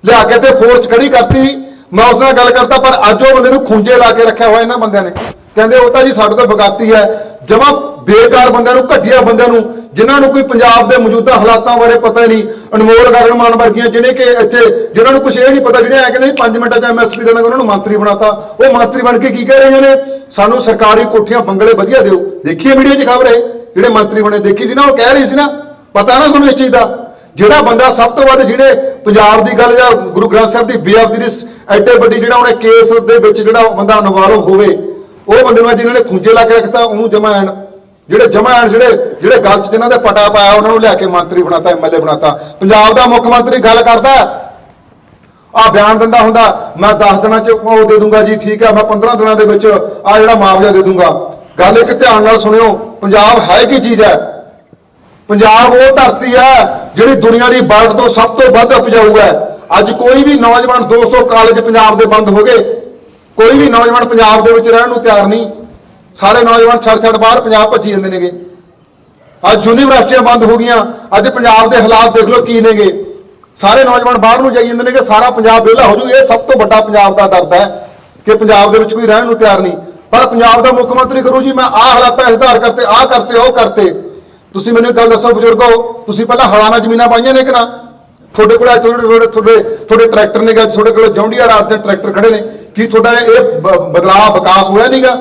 ਲਿਆ ਕੇ ਤੇ ਫੋਰਸ ਖੜੀ ਕਰਤੀ। ਮੈਂ ਉਸ ਨਾਲ ਗੱਲ ਕਰਤਾ, ਪਰ ਅੱਜ ਉਹ ਬੰਦੇ ਨੂੰ ਖੁੰਝੇ ਲਾ ਕੇ ਰੱਖਿਆ ਹੋਇਆ ਇਹਨਾਂ ਬੰਦਿਆਂ ਨੇ। ਕਹਿੰਦੇ, ਉਹ ਤਾਂ ਜੀ ਸਾਡੇ ਤੋਂ ਬਗਾਤੀ ਹੈ। ਜਮਾ ਬੇਕਾਰ ਬੰਦਿਆਂ ਨੂੰ, ਘਟੀਆ ਬੰਦਿਆਂ ਨੂੰ, ਜਿਨ੍ਹਾਂ ਨੂੰ ਕੋਈ ਪੰਜਾਬ ਦੇ ਮੌਜੂਦਾ ਹਾਲਾਤਾਂ ਬਾਰੇ ਪਤਾ ਨਹੀਂ, ਅਨਮੋਲ ਗਗਨਮਾਨ ਵਰਗੀਆਂ ਜਿਹੜੇ ਕਿ ਇੱਥੇ ਜਿਨ੍ਹਾਂ ਨੂੰ ਕੁਝ ਇਹ ਨਹੀਂ ਪਤਾ ਜਿਹੜੇ ਐ ਕਹਿੰਦੇ 5 ਮਿੰਟਾਂ ਚ ਐਮਐਸਪੀ ਦੇਣਾ ਉਹਨਾਂ ਨੂੰ ਮੰਤਰੀ ਬਣਾਤਾ। ਉਹ ਮੰਤਰੀ ਬਣ ਕੇ ਕੀ ਕਹਿ ਰਹੀਆਂ ਨੇ? ਸਾਨੂੰ ਸਰਕਾਰੀ ਕੋਠੀਆਂ, ਬੰਗਲੇ ਵਧੀਆ ਦਿਓ। ਦੇਖੀਏ ਵੀਡੀਓ 'ਚ ਖਬਰ ਹੈ ਜਿਹੜੇ ਮੰਤਰੀ ਬਣੇ, ਦੇਖੀ ਸੀ ਨਾ, ਉਹ ਕਹਿ ਰਹੀ ਸੀ ਨਾ, ਪਤਾ ਨਾ ਤੁਹਾਨੂੰ ਇਸ ਚੀਜ਼ ਦਾ। ਜਿਹੜਾ ਬੰਦਾ ਸਭ ਤੋਂ ਵੱਧ ਜਿਹੜੇ ਪੰਜਾਬ ਦੀ ਗੱਲ ਜਾਂ ਗੁਰੂ ਗ੍ਰੰਥ ਸਾਹਿਬ ਦੀ ਬੇਅਬਦੀ ਦੀ ਐਡੇ ਵੱਡੀ ਜਿਹੜਾ ਉਹਨੇ ਕੇਸ ਦੇ ਵਿੱਚ ਜਿਹੜਾ ਬੰਦਾ ਨਵਾਰੋ ਹੋਵੇ, ਉਹ ਬੰਦੇ ਨੂੰ ਅੱਜ ਜਿਹਨਾਂ ਨੇ ਖੁੰਝੇ ਲਾ ਕੇ ਰੱਖਤਾ, ਉਹਨੂੰ ਜਮਾਇਣ ਜਿਹੜੇ ਜਮਾਇਣ ਜਿਹੜੇ ਜਿਹੜੇ ਗੱਲ 'ਚ ਜਿਨ੍ਹਾਂ ਦੇ ਪਟਾ ਪਾਇਆ, ਉਹਨਾਂ ਨੂੰ ਲਿਆ ਕੇ ਮੰਤਰੀ ਬਣਾਤਾ ਐਮਐਲਏ ਬਣਾਤਾ। ਪੰਜਾਬ ਦਾ ਮੁੱਖ ਮੰਤਰੀ ਗੱਲ ਕਰਦਾ ਆ ਬਿਆਨ ਦਿੰਦਾ ਹੁੰਦਾ, ਮੈਂ 10 ਦਿਨਾਂ 'ਚ ਉਹ ਦੇ ਦੂੰਗਾ ਜੀ, ਠੀਕ ਹੈ ਮੈਂ 15 ਦਿਨਾਂ ਦੇ ਵਿੱਚ ਆ ਜਿਹੜਾ ਮੁਆਵਜ਼ਾ ਦੇ ਦੂੰਗਾ। ਗੱਲ ਇੱਕ ਧਿਆਨ ਨਾਲ ਸੁਣਿਓ, ਪੰਜਾਬ ਹੈ ਕੀ ਚੀਜ਼ ਹੈ? ਪੰਜਾਬ ਉਹ ਧਰਤੀ ਹੈ ਜਿਹੜੀ ਦੁਨੀਆ ਦੀ ਵਰਲਡ ਤੋਂ ਸਭ ਤੋਂ ਵੱਧ ਉਪਜਾਊ ਹੈ। ਅੱਜ ਕੋਈ ਵੀ ਨੌਜਵਾਨ 200 ਕਾਲਜ ਪੰਜਾਬ ਦੇ ਬੰਦ ਹੋ ਗਏ। ਕੋਈ ਵੀ ਨੌਜਵਾਨ ਪੰਜਾਬ ਦੇ ਵਿੱਚ ਰਹਿਣ ਨੂੰ ਤਿਆਰ ਨਹੀਂ। ਸਾਰੇ ਨੌਜਵਾਨ ਛੱਡ ਛੱਡ ਬਾਹਰ ਪੰਜਾਬ ਭੱਜੀ ਜਾਂਦੇ ਨੇਗੇ। ਅੱਜ ਯੂਨੀਵਰਸਿਟੀਆਂ ਬੰਦ ਹੋ ਗਈਆਂ। ਅੱਜ ਪੰਜਾਬ ਦੇ ਹਾਲਾਤ ਦੇਖ ਲਓ ਕੀ ਨੇਗੇ। ਸਾਰੇ ਨੌਜਵਾਨ ਬਾਹਰ ਨੂੰ ਜਾਈ ਜਾਂਦੇ ਨੇ ਕਿ ਸਾਰਾ ਪੰਜਾਬ ਵਿਹਲਾ ਹੋ ਜੂ। ਇਹ ਸਭ ਤੋਂ ਵੱਡਾ ਪੰਜਾਬ ਦਾ ਦਰਦ ਹੈ ਕਿ ਪੰਜਾਬ ਦੇ ਵਿੱਚ ਕੋਈ ਰਹਿਣ ਨੂੰ ਤਿਆਰ ਨਹੀਂ। ਪਰ ਪੰਜਾਬ ਦਾ ਮੁੱਖ ਮੰਤਰੀ ਕਰੂ ਜੀ, ਮੈਂ ਆਹ ਹਾਲਾਤਾਂ ਸੁਧਾਰ ਕਰਤੇ ਆਹ ਕਰਤੇ, ਉਹ ਕਰਤੇ। ਤੁਸੀਂ ਮੈਨੂੰ ਇੱਕ ਗੱਲ ਦੱਸੋ ਬਜ਼ੁਰਗੋ, ਤੁਸੀਂ ਪਹਿਲਾਂ ਹਲਾਨਾ ਜ਼ਮੀਨਾਂ ਪਾਈਆਂ ਨੇ ਕਿ ਨਾ? ਤੁਹਾਡੇ ਕੋਲ ਤੁਹਾਡੇ ਤੁਹਾਡੇ ਤੁਹਾਡੇ ਟਰੈਕਟਰ ਨੇ ਗਾ ਤੁਹਾਡੇ ਕੋਲ ਜੌਂਡੀਆ ਰਾਤ ਦੇ ਟਰੈਕਟਰ ਖੜੇ ਨੇ। ਕੀ ਤੁਹਾਡਾ ਇਹ ਬਦਲਾਅ, ਵਿਕਾਸ ਹੋਇਆ ਨਹੀਂਗਾ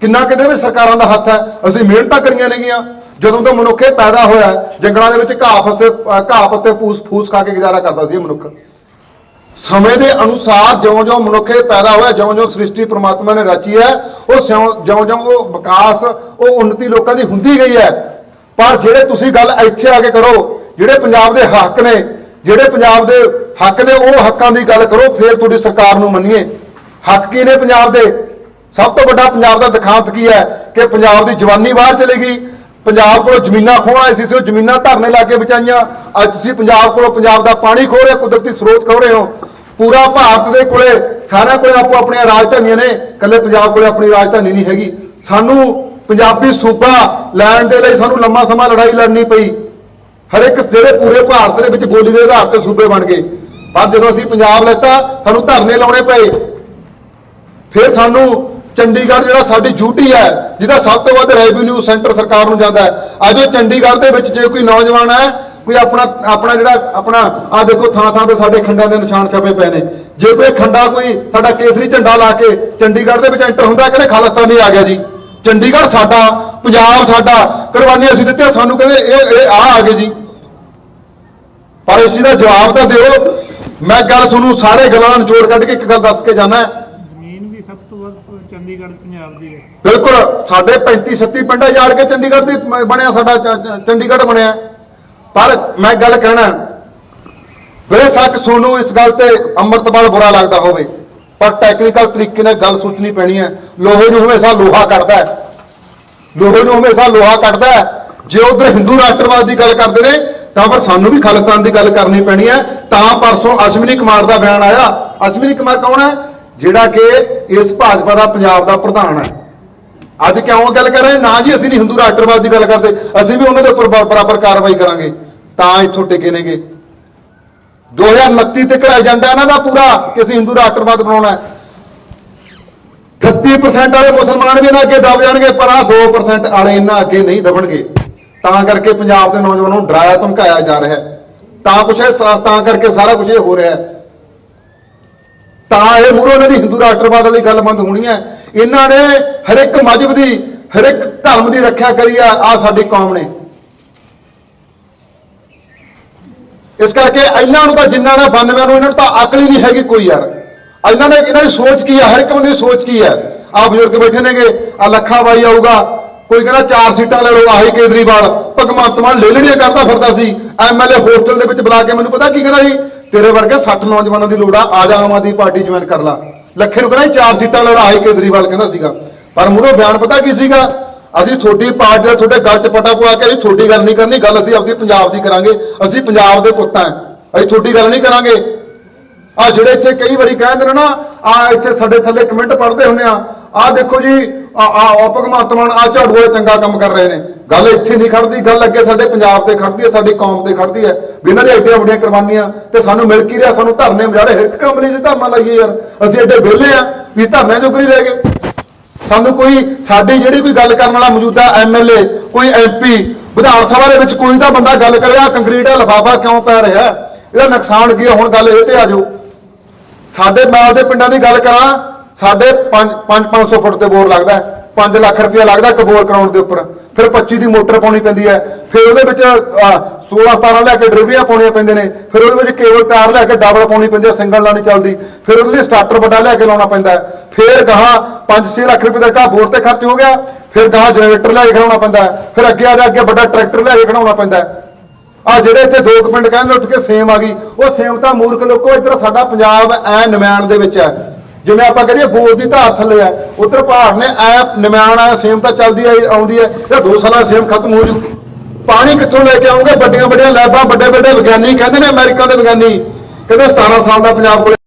ਕਿੰਨਾ ਕਿਤੇ ਵੀ ਸਰਕਾਰਾਂ ਦਾ ਹੱਥ ਹੈ, ਅਸੀਂ ਮਿਹਨਤਾਂ ਕਰੀਆਂ ਨੇਗੀਆਂ। ਜਦੋਂ ਤੋਂ ਮਨੁੱਖ ਇਹ ਪੈਦਾ ਹੋਇਆ, ਜੰਗਲਾਂ ਦੇ ਵਿੱਚ ਘਾਹ ਫਸੇ ਘਾਹ ਪੱਤੇ ਫੂਸ ਫੂਸ ਖਾ ਕੇ ਗੁਜ਼ਾਰਾ ਕਰਦਾ ਸੀ ਇਹ ਮਨੁੱਖ। ਸਮੇਂ ਦੇ ਅਨੁਸਾਰ ਜਿਉਂ-ਜਿਉਂ ਮਨੁੱਖ ਪੈਦਾ ਹੋਇਆ, ਜਿਉਂ-ਜਿਉਂ ਸ੍ਰਿਸ਼ਟੀ ਪ੍ਰਮਾਤਮਾ ਨੇ ਰਚੀ ਹੈ, ਉਹ ਸਿਉਂ- ਜਿਉਂ-ਜਿਉਂ ਉਹ ਵਿਕਾਸ, ਉਹ ਉન્નਤੀ ਲੋਕਾਂ ਦੀ ਹੁੰਦੀ ਗਈ ਹੈ। ਪਰ ਜਿਹੜੇ ਤੁਸੀਂ ਗੱਲ ਇੱਥੇ ਆ ਕੇ ਕਰੋ, ਜਿਹੜੇ ਪੰਜਾਬ ਦੇ ਹੱਕ ਨੇ, ਜਿਹੜੇ ਪੰਜਾਬ ਦੇ ਹੱਕ ਨੇ, ਉਹ ਹੱਕਾਂ ਦੀ ਗੱਲ ਕਰੋ, ਫਿਰ ਤੁਹਾਡੀ ਸਰਕਾਰ ਨੂੰ ਮੰਨੀਏ। ਹੱਕ ਕੀ ਨੇ ਪੰਜਾਬ ਦੇ? ਸਭ ਤੋਂ ਵੱਡਾ ਪੰਜਾਬ ਦਾ ਦਿਖਾਂਤ ਕੀ ਹੈ? ਕਿ ਪੰਜਾਬ ਦੀ ਜਵਾਨੀ ਬਾਹਰ ਚਲੇ ਗਈ। ਪੰਜਾਬ ਕੋਲੋਂ ਜ਼ਮੀਨਾਂ ਖੋਹਣ ਸੀ ਸੀ ਉਹ ਜ਼ਮੀਨਾਂ ਧਰਨੇ ਲਾ ਕੇ ਬਚਾਈਆਂ। ਅੱਜ ਤੁਸੀਂ ਪੰਜਾਬ ਕੋਲੋਂ ਪੰਜਾਬ ਦਾ ਪਾਣੀ ਖੋਹ ਰਹੇ ਹੋ, ਕੁਦਰਤੀ ਸਰੋਤ ਖੋ ਰਹੇ ਹੋ। ਪੂਰਾ ਭਾਰਤ ਦੇ ਕੋਲੇ, ਸਾਰਿਆਂ ਕੋਲੇ ਆਪੋ ਆਪਣੀਆਂ ਰਾਜਧਾਨੀਆਂ ਨੇ। ਇਕੱਲੇ ਪੰਜਾਬ ਕੋਲੇ ਆਪਣੀ ਰਾਜਧਾਨੀ ਨਹੀਂ ਹੈਗੀ। ਸਾਨੂੰ ਪੰਜਾਬੀ ਸੂਬਾ ਲੈਣ ਦੇ ਲਈ ਸਾਨੂੰ ਲੰਮਾ ਸਮਾਂ ਲੜਾਈ ਲੜਨੀ ਪਈ। ਹਰ ਇੱਕ ਜਿਹੜੇ ਪੂਰੇ ਭਾਰਤ ਦੇ ਵਿੱਚ ਬੋਲੀ ਦੇ ਆਧਾਰ ਤੇ ਸੂਬੇ ਬਣ ਗਏ। ਪਰ ਜਦੋਂ ਅਸੀਂ ਪੰਜਾਬ ਲੈਤਾ, ਸਾਨੂੰ ਧਰਨੇ ਲਾਉਣੇ ਪਏ। ਫਿਰ ਸਾਨੂੰ ਚੰਡੀਗੜ੍ਹ ਜਿਹੜਾ ਸਾਡੀ ਡਿਊਟੀ ਹੈ, ਜਿਹਦਾ ਸਭ ਤੋਂ ਵੱਧ ਰੈਵਨਿਊ ਸੈਂਟਰ ਸਰਕਾਰ ਨੂੰ ਜਾਂਦਾ ਹੈ। ਅੱਜ ਉਹ ਚੰਡੀਗੜ੍ਹ ਦੇ ਵਿੱਚ ਜੇ ਕੋਈ ਨੌਜਵਾਨ ਹੈ, ਕੋਈ ਆਪਣਾ ਆਪਣਾ ਜਿਹੜਾ, ਆਪਣਾ ਆ ਦੇਖੋ ਥਾਂ ਥਾਂ ਤੇ ਸਾਡੇ ਖੰਡਾਂ ਦੇ ਨਿਸ਼ਾਨ ਛਪੇ ਪਏ ਨੇ। ਜੇ ਕੋਈ ਖੰਡਾ ਕੋਈ ਸਾਡਾ ਕੇਸਰੀ ਝੰਡਾ ਲਾ ਕੇ ਚੰਡੀਗੜ੍ਹ ਦੇ ਵਿੱਚ ਐਂਟਰ ਹੁੰਦਾ, ਕਹਿੰਦੇ ਖਾਲਸਤਾਨੀ ਆ ਗਿਆ ਜੀ। ਚੰਡੀਗੜ੍ਹ ਸਾਡਾ ਪੰਜਾਬ ਸਾਡਾ ਕੁਰਬਾਨੀਆਂ ਅਸੀਂ ਦਿੱਤੀਆਂ ਸਾਨੂੰ ਕਹਿੰਦੇ ਇਹ ਇਹ ਆ ਆ ਗਏ ਜੀ। ਪਰ ਇਸ ਦਾ ਜਵਾਬ ਤਾਂ ਦਿਓ। ਮੈਂ ਗੱਲ ਤੁਹਾਨੂੰ ਸਾਰੇ ਗੱਲਾਂ ਦਾ ਨਿਚੋੜ ਕੱਢ ਕੇ ਇੱਕ ਗੱਲ ਦੱਸ ਕੇ ਜਾਣਾ ਹੈ ਜ਼ਮੀਨ ਵੀ ਸਭ ਤੋਂ ਵੱਧ ਚੰਡੀਗੜ੍ਹ ਪੰਜਾਬ ਦੀ ਹੈ। ਬਿਲਕੁਲ ਸਾਡੇ 35 37 ਪਿੰਡਾਂ ਜਾੜ ਕੇ ਚੰਡੀਗੜ੍ਹ ਦੀ ਬਣਿਆ ਸਾਡਾ ਚੰਡੀਗੜ੍ਹ ਬਣਿਆ। ਪਰ ਮੈਂ ਗੱਲ ਕਹਿਣਾ ਬੇਸ਼ੱਕ ਤੁਹਾਨੂੰ ਇਸ ਗੱਲ ਤੇ ਅੰਮ੍ਰਿਤਪਾਲ ਬੁਰਾ ਲੱਗਦਾ ਹੋਵੇ। ਪਰ ਟੈਕਨੀਕਲ ਤਰੀਕੇ ਨਾਲ ਗੱਲ ਸੋਚਣੀ ਪੈਣੀ ਹੈ। ਲੋਹੇ ਨੂੰ ਹਮੇਸ਼ਾ ਲੋਹਾ ਕੱਢਦਾ ਹੈ। ਲੋਹੇ ਨੂੰ ਹਮੇਸ਼ਾ ਲੋਹਾ ਕੱਢਦਾ ਹੈ। ਜੇ ਉਧਰ ਹਿੰਦੂ ਰਾਸ਼ਟਰਵਾਦ ਦੀ ਗੱਲ ਕਰਦੇ ਨੇ, ਤਾਂ ਪਰ ਸਾਨੂੰ ਵੀ ਖਾਲਿਸਤਾਨ ਦੀ ਗੱਲ ਕਰਨੀ ਪੈਣੀ ਹੈ। ਤਾਂ ਪਰਸੋਂ ਅਸ਼ਵਨੀ ਕੁਮਾਰ ਦਾ ਬਿਆਨ ਆਇਆ। ਅਸ਼ਵਨੀ ਕੁਮਾਰ ਕੌਣ ਹੈ? ਜਿਹੜਾ ਕਿ ਇਸ ਭਾਜਪਾ ਦਾ ਪੰਜਾਬ ਦਾ ਪ੍ਰਧਾਨ ਹੈ। ਅੱਜ ਕਿਉਂ ਗੱਲ ਕਰ ਰਹੇ ਨਾ? ਜੀ, ਅਸੀਂ ਨਹੀਂ ਹਿੰਦੂ ਰਾਸ਼ਟਰਵਾਦ ਦੀ ਗੱਲ ਕਰਦੇ। ਅਸੀਂ ਵੀ ਉਹਨਾਂ ਦੇ ਉੱਪਰ ਬਰਾਬਰ ਕਾਰਵਾਈ ਕਰਾਂਗੇ। ਤਾਂ ਇੱਥੋਂ ਟਿਕੇ ਨੇਗੇ। 2029 ਤੱਕ ਏਜੰਡਾ ਇਹਨਾਂ ਦਾ ਪੂਰਾ ਕਿ ਅਸੀਂ ਹਿੰਦੂ ਰਾਸ਼ਟਰਵਾਦ ਬਣਾਉਣਾ ਹੈ। 31% ਵਾਲੇ ਮੁਸਲਮਾਨ ਵੀ ਇਹਨਾਂ ਅੱਗੇ ਦਬ ਜਾਣਗੇ, ਪਰ ਆ 2% ਵਾਲੇ ਇਹਨਾਂ ਅੱਗੇ ਨਹੀਂ ਦਬਣਗੇ। ਤਾਂ ਕਰਕੇ ਪੰਜਾਬ ਦੇ ਨੌਜਵਾਨਾਂ ਨੂੰ ਡਰਾਇਆ, ਧਮਕਾਇਆ ਜਾ ਰਿਹਾ ਹੈ। ਤਾਂ ਕੁਛ ਇਹ ਤਾਂ ਕਰਕੇ ਸਾਰਾ ਕੁਝ ਇਹ ਹੋ ਰਿਹਾ ਹੈ। ਤਾਂ ਇਹ ਮੂਰੋ ਇਹਨਾਂ ਦੀ ਹਿੰਦੂ ਰਾਸ਼ਟਰਵਾਦ ਵਾਲੀ ਗੱਲ ਬੰਦ ਹੋਣੀ ਹੈ। ਇਹਨਾਂ ਨੇ ਹਰ ਇੱਕ ਮਜਹਬ ਦੀ, ਹਰ ਇੱਕ ਧਰਮ ਦੀ ਰੱਖਿਆ ਕਰੀ ਆ ਆ ਸਾਡੀ ਕੌਮ ਨੇ। ਇਸ ਕਰਕੇ ਇਹਨਾਂ ਨੂੰ ਤਾਂ ਜਿੰਨਾ ਨਾ 92 ਨੂੰ ਇਹਨਾਂ ਨੂੰ ਤਾਂ ਅਕਲ ਹੀ ਨਹੀਂ ਹੈਗੀ ਕੋਈ ਯਾਰ। ਇਹਨਾਂ ਨੇ ਇਹਨਾਂ ਦੀ ਸੋਚ ਕੀ ਹੈ ਹਰ ਇੱਕ ਬੰਦੇ ਦੀ ਸੋਚ ਕੀ ਹੈ ਆ ਬਜ਼ੁਰਗ ਬੈਠੇ ਨੇਗੇ ਆ ਲੱਖਾ ਬਾਈ ਆਊਗਾ, ਕੋਈ ਕਹਿੰਦਾ ਚਾਰ ਸੀਟਾਂ ਲੈ ਲਓ, ਆਹੀ ਕੇਜਰੀਵਾਲ, ਭਗਵੰਤ ਮਾਨ ਲੈ ਲੈਣੀਆਂ ਕਰਦਾ ਫਿਰਦਾ ਸੀ। ਐਮਐਲਏ ਹੋਸਟਲ ਦੇ ਵਿੱਚ ਬੁਲਾ ਕੇ ਮੈਨੂੰ ਪਤਾ ਕੀ ਕਹਿੰਦਾ ਜੀ ਤੇਰੇ ਵਰਗੇ 60 ਨੌਜਵਾਨਾਂ ਦੀ ਲੋੜ ਆ ਆ ਜਾ ਆਮ ਆਦਮੀ ਪਾਰਟੀ ਜੁਆਇਨ ਕਰ ਲਾ। ਲੱਖੇ ਨੂੰ ਕਹਿੰਦਾ ਜੀ ਚਾਰ ਸੀਟਾਂ ਲੈ ਲਓ, ਆਹੀ ਕੇਜਰੀਵਾਲ ਕਹਿੰਦਾ ਸੀਗਾ। ਪਰ ਮੂਰੋ ਬਿਆਨ ਪਤਾ ਕੀ ਸੀਗਾ? ਅਸੀਂ ਤੁਹਾਡੀ ਪਾਰਟੀ ਦਾ ਤੁਹਾਡੇ ਗੱਲ 'ਚ ਪਟਾ ਪਵਾ ਕੇ ਅਸੀਂ ਤੁਹਾਡੀ ਗੱਲ ਨਹੀਂ ਕਰਨੀ, ਗੱਲ ਅਸੀਂ ਆਪਣੀ ਪੰਜਾਬ ਦੀ ਕਰਾਂਗੇ। ਅਸੀਂ ਪੰਜਾਬ ਦੇ ਪੁੱਤਾਂ ਅਸੀਂ ਤੁਹਾਡੀ ਗੱਲ ਨਹੀਂ ਕਰਾਂਗੇ। ਆ ਜਿਹੜੇ ਇੱਥੇ ਕਈ ਵਾਰੀ ਕਹਿੰਦੇ ਨੇ ਨਾ, ਆ ਇੱਥੇ ਸਾਡੇ ਥੱਲੇ ਕਮੈਂਟ ਪੜ੍ਹਦੇ ਹੁੰਨੇ ਆ। ਆ ਦੇਖੋ ਜੀ, ਆ ਆ ਭਗਵੰਤ ਮਾਨ ਆ ਝਾੜੂ ਵਾਲੇ ਚੰਗਾ ਕੰਮ ਕਰ ਰਹੇ ਨੇ। ਗੱਲ ਇੱਥੇ ਨਹੀਂ ਖੜਦੀ, ਗੱਲ ਅੱਗੇ ਸਾਡੇ ਪੰਜਾਬ ਤੇ ਖੜਦੀ ਹੈ, ਸਾਡੀ ਕੌਮ ਤੇ ਖੜਦੀ ਹੈ। ਵੀ ਇਹਨਾਂ ਦੀਆਂ ਐਡੀਆਂ ਵੱਡੀਆਂ ਕੁਰਬਾਨੀਆਂ ਤੇ ਸਾਨੂੰ ਮਿਲ ਕੀ ਰਿਹਾ? ਸਾਨੂੰ ਧਰਨੇ ਮਜਾੜੇ ਹਰ ਇੱਕ ਕੰਪਨੀ 'ਚ ਧਰਨਾ ਲਾਈਏ ਯਾਰ। ਅਸੀਂ ਐਡੇ ਵਿਹਲੇ ਆ, ਵੀ ਧਰਨਿਆਂ ਜੋਗਰੀ ਰਹਿ ਗਏ। ਸਾਨੂੰ ਕੋਈ ਸਾਡੀ ਜਿਹੜੀ ਕੋਈ ਗੱਲ ਕਰਨ ਵਾਲਾ ਮੌਜੂਦਾ ਐਮਐਲਏ ਕੋਈ ਐਮਪੀ ਵਿਧਾਨ ਸਭਾ ਦੇ ਵਿੱਚ ਕੋਈ ਤਾਂ ਬੰਦਾ ਗੱਲ ਕਰਿਆ ਕੰਕਰੀਟ ਦਾ ਲਫਾਫਾ ਕਿਉਂ ਪੈ ਰਿਹਾ? ਇਹਦਾ ਨੁਕਸਾਨ ਕੀ ਹੈ ਹੁਣ ਗੱਲ ਇਹ ਤੇ ਆ ਜਾਓ। ਸਾਡੇ ਮਾਲ ਦੇ ਪਿੰਡਾਂ ਦੀ ਗੱਲ ਕਰਾਂ, ਸਾਡੇ 5 500 ਫੁੱਟ ਤੇ ਬੋਰ ਲੱਗਦਾ 5 ਲੱਖ ਰੁਪਇਆ ਲੱਗਦਾ ਕਬੋਰ ਕਰਾਉਣ ਦੇ ਉੱਪਰ। ਫਿਰ 25 ਦੀ ਮੋਟਰ ਪਾਉਣੀ ਪੈਂਦੀ ਹੈ। ਫਿਰ ਉਹਦੇ ਵਿੱਚ ਅਹ, 16 17 ਲੈ ਕੇ ਡਰਿਵਰੀਆਂ ਪਾਉਣੀਆਂ ਪੈਂਦੇ ਨੇ। ਫਿਰ ਉਹਦੇ ਵਿੱਚ ਕੇਵਲ ਤਾਰ ਲੈ ਕੇ ਡਬਲ ਪਾਉਣੀ ਪੈਂਦੀ ਹੈ ਸਿੰਗਲ ਨਾਲ ਨਹੀਂ ਚੱਲਦੀ। ਫਿਰ ਉਹਦੇ ਲਈ ਸਟਾਰਟਰ ਵੱਡਾ ਲੈ ਕੇ ਲਾਉਣਾ ਪੈਂਦਾ ਫਿਰ ਗਾਹਾਂ 5-6 ਲੱਖ ਰੁਪਏ ਦਾ ਘਾਹ ਬੋਰ ਤੇ ਖਰਚ ਹੋ ਗਿਆ। ਫਿਰ ਗਾਹਾਂ ਜਨਰੇਟਰ ਲੈ ਕੇ ਖੜਾਉਣਾ ਪੈਂਦਾ ਫਿਰ ਅੱਗੇ ਆ ਜਾ ਅੱਗੇ ਵੱਡਾ ਟਰੈਕਟਰ ਲੈ ਕੇ ਖੜਾਉਣਾ ਪੈਂਦਾ ਹੈ। ਆ ਜਿਹੜੇ ਇੱਥੇ ਦੋ ਕੁ ਪਿੰਡ ਕਹਿੰਦੇ ਉੱਠ ਕੇ ਸੇਮ ਆ ਗਈ। ਉਹ ਸੇਮ ਤਾਂ ਮੂਰਖ ਲੋਕੋ ਇੱਧਰ ਸਾਡਾ ਪੰਜਾਬ ਐ ਨਿਮਾਣ ਦੇ ਵਿੱਚ ਹੈ। ਜਿਵੇਂ ਆਪਾਂ ਕਹੀਏ ਬੋਲ ਦੀ ਧਾਰ ਥੱਲੇ ਆ ਉੱਧਰ ਪਹਾੜ ਨੇ ਐ ਨਿਮਾਣ ਆ ਸੇਮ ਤਾਂ ਚੱਲਦੀ ਆ ਆਉਂਦੀ ਹੈ। ਇਹ ਦੋ ਸਾਲਾਂ ਸੇਮ ਖਤਮ ਹੋ ਜੂ। ਪਾਣੀ ਕਿੱਥੋਂ ਲੈ ਕੇ ਆਉਂਗੇ? ਵੱਡੀਆਂ ਵੱਡੀਆਂ ਲੈਬਾਂ ਵੱਡੇ ਵੱਡੇ ਵਿਗਿਆਨੀ ਕਹਿੰਦੇ ਨੇ ਅਮਰੀਕਾ ਦੇ ਵਿਗਿਆਨੀ। ਕਹਿੰਦੇ 17 ਸਾਲ ਦਾ ਪੰਜਾਬ ਕੋਲ